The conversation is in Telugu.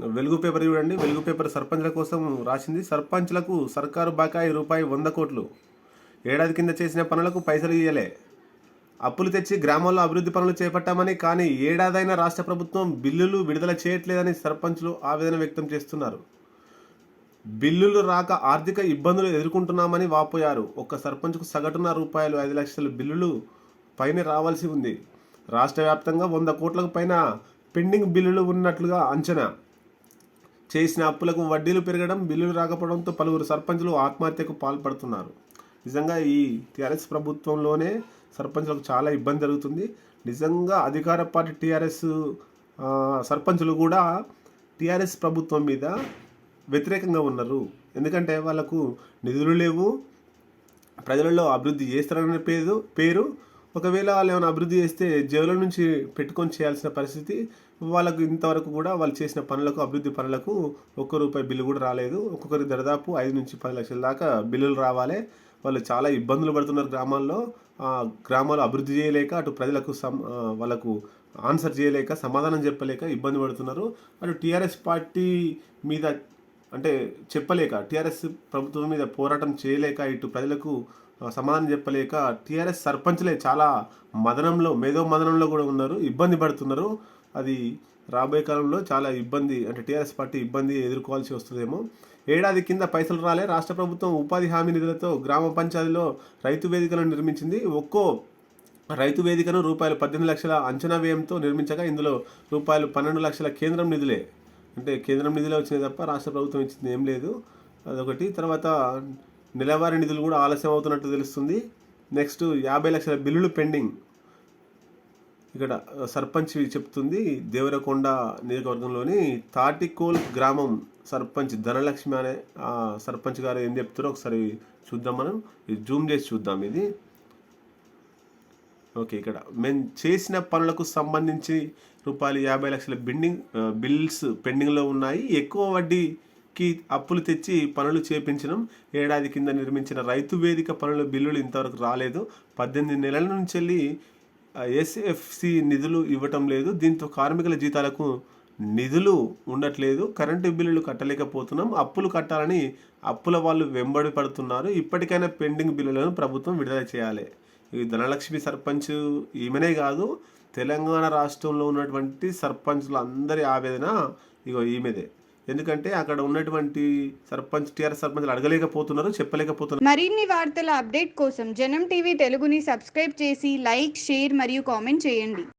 వెలుగు పేపర్ చూడండి. వెలుగు పేపర్ సర్పంచ్ల కోసం రాసింది. సర్పంచ్లకు సర్కారు బకాయి రూపాయి వంద కోట్లు. ఏడాది కింద చేసిన పనులకు పైసలు ఇయ్యలే. అప్పులు తెచ్చి గ్రామాల్లో అభివృద్ధి పనులు చేపట్టామని కానీ ఏడాదైనా రాష్ట్ర ప్రభుత్వం బిల్లులు విడుదల చేయట్లేదని సర్పంచ్లు ఆవేదన వ్యక్తం చేస్తున్నారు. బిల్లులు రాక ఆర్థిక ఇబ్బందులు ఎదుర్కొంటున్నామని వాపోయారు. ఒక్క సర్పంచ్కు సగటున రూపాయలు ఐదు లక్షల బిల్లులు పైన రావాల్సి ఉంది. రాష్ట్ర వ్యాప్తంగా వంద కోట్లకు పైన పెండింగ్ బిల్లులు ఉన్నట్లుగా అంచనా. చేసిన అప్పులకు వడ్డీలు పెరగడం బిల్లులు రాకపోవడంతో పలువురు సర్పంచులు ఆత్మహత్యకు పాల్పడుతున్నారు. నిజంగా ఈ టీఆర్ఎస్ ప్రభుత్వంలోనే సర్పంచులకు చాలా ఇబ్బంది జరుగుతుంది. నిజంగా అధికార పార్టీ టీఆర్ఎస్ సర్పంచులు కూడా టీఆర్ఎస్ ప్రభుత్వం మీద వ్యతిరేకంగా ఉన్నారు. ఎందుకంటే వాళ్ళకు నిధులు లేవు ప్రజలలో అభివృద్ధి చేస్తారనే పేరు పేరు. ఒకవేళ వాళ్ళు ఏమైనా అభివృద్ధి చేస్తే జైలు నుంచి పెట్టుకొని చేయాల్సిన పరిస్థితి వాళ్ళకు ఇంతవరకు కూడా వాళ్ళు చేసిన పనులకు అభివృద్ధి పనులకు ఒక్క రూపాయి బిల్లు కూడా రాలేదు. ఒక్కొక్కరికి దాదాపు ఐదు నుంచి పది లక్షల దాకా బిల్లులు రావాలి. వాళ్ళు చాలా ఇబ్బందులు పడుతున్నారు గ్రామాల్లో. గ్రామాలు అభివృద్ధి చేయలేక అటు ప్రజలకు సమ్ వాళ్ళకు ఆన్సర్ చేయలేక సమాధానం చెప్పలేక ఇబ్బంది పడుతున్నారు. అటు టీఆర్ఎస్ పార్టీ మీద అంటే చెప్పలేక టీఆర్ఎస్ ప్రభుత్వం మీద పోరాటం చేయలేక ఇటు ప్రజలకు సమాధానం చెప్పలేక టీఆర్ఎస్ సర్పంచ్లే చాలా మదనంలో మేధో మదనంలో కూడా ఉన్నారు. ఇబ్బంది పడుతున్నారు. అది రాబోయే కాలంలో చాలా ఇబ్బంది అంటే టీఆర్ఎస్ పార్టీ ఇబ్బంది ఎదుర్కోవాల్సి వస్తుందేమో. ఏడాది కింద పైసలు రాలే. రాష్ట్ర ప్రభుత్వం ఉపాధి హామీ నిధులతో గ్రామ పంచాయతీలో రైతు వేదికలను నిర్మించింది. ఒక్కో రైతు వేదికను రూపాయలు పద్దెనిమిది లక్షల అంచనా వ్యయంతో నిర్మించగా ఇందులో రూపాయలు పన్నెండు లక్షల కేంద్రం నిధులే. అంటే కేంద్రం నిధులే వచ్చినాయి తప్ప రాష్ట్ర ప్రభుత్వం ఇచ్చింది ఏం లేదు. అదొకటి. తర్వాత నెలవారీ నిధులు కూడా ఆలస్యం అవుతున్నట్టు తెలుస్తుంది. నెక్స్ట్ యాభై లక్షల బిల్లులు పెండింగ్. ఇక్కడ సర్పంచ్ చెప్తుంది దేవరకొండ నియోజకవర్గంలోని తాటికోల్ గ్రామం సర్పంచ్ ధనలక్ష్మి అనే సర్పంచ్ గారు ఏం చెప్తారో ఒకసారి చూద్దాం మనం. ఇది జూమ్ చేసి చూద్దాం ఇది. ఓకే ఇక్కడ. మేము చేసిన పనులకు సంబంధించి రూపాయలు యాభై లక్షల బిల్డింగ్ బిల్స్ పెండింగ్లో ఉన్నాయి. ఎక్కువ వడ్డీకి అప్పులు తెచ్చి పనులు చేపించడం ఏడాది కింద నిర్మించిన రైతు వేదిక పనుల బిల్లులు ఇంతవరకు రాలేదు. పద్దెనిమిది నెలల నుంచి వెళ్ళి ఎస్ఎఫ్సి నిధులు ఇవ్వటం లేదు. దీంతో కార్మికుల జీతాలకు నిధులు ఉండట్లేదు. కరెంటు బిల్లులు కట్టలేకపోతున్నాం. అప్పులు కట్టాలని అప్పుల వాళ్ళు వెంబడి పడుతున్నారు. ఇప్పటికైనా పెండింగ్ బిల్లులను ప్రభుత్వం విడుదల చేయాలి. ఈ ధనలక్ష్మి సర్పంచ్ ఈమెనే కాదు తెలంగాణ రాష్ట్రంలో ఉన్నటువంటి సర్పంచ్లు అందరి ఆవేదన ఇగో ఈమెదే. ఎందుకంటే అక్కడ ఉన్నటువంటి సర్పంచ్ టీఆర్ఎస్ సర్పంచ్లు అడగలేకపోతున్నారు చెప్పలేకపోతున్నారు. మరిన్ని వార్తల అప్డేట్ కోసం జనం టీవీ తెలుగుని సబ్స్క్రైబ్ చేసి లైక్ షేర్ మరియు కామెంట్ చేయండి.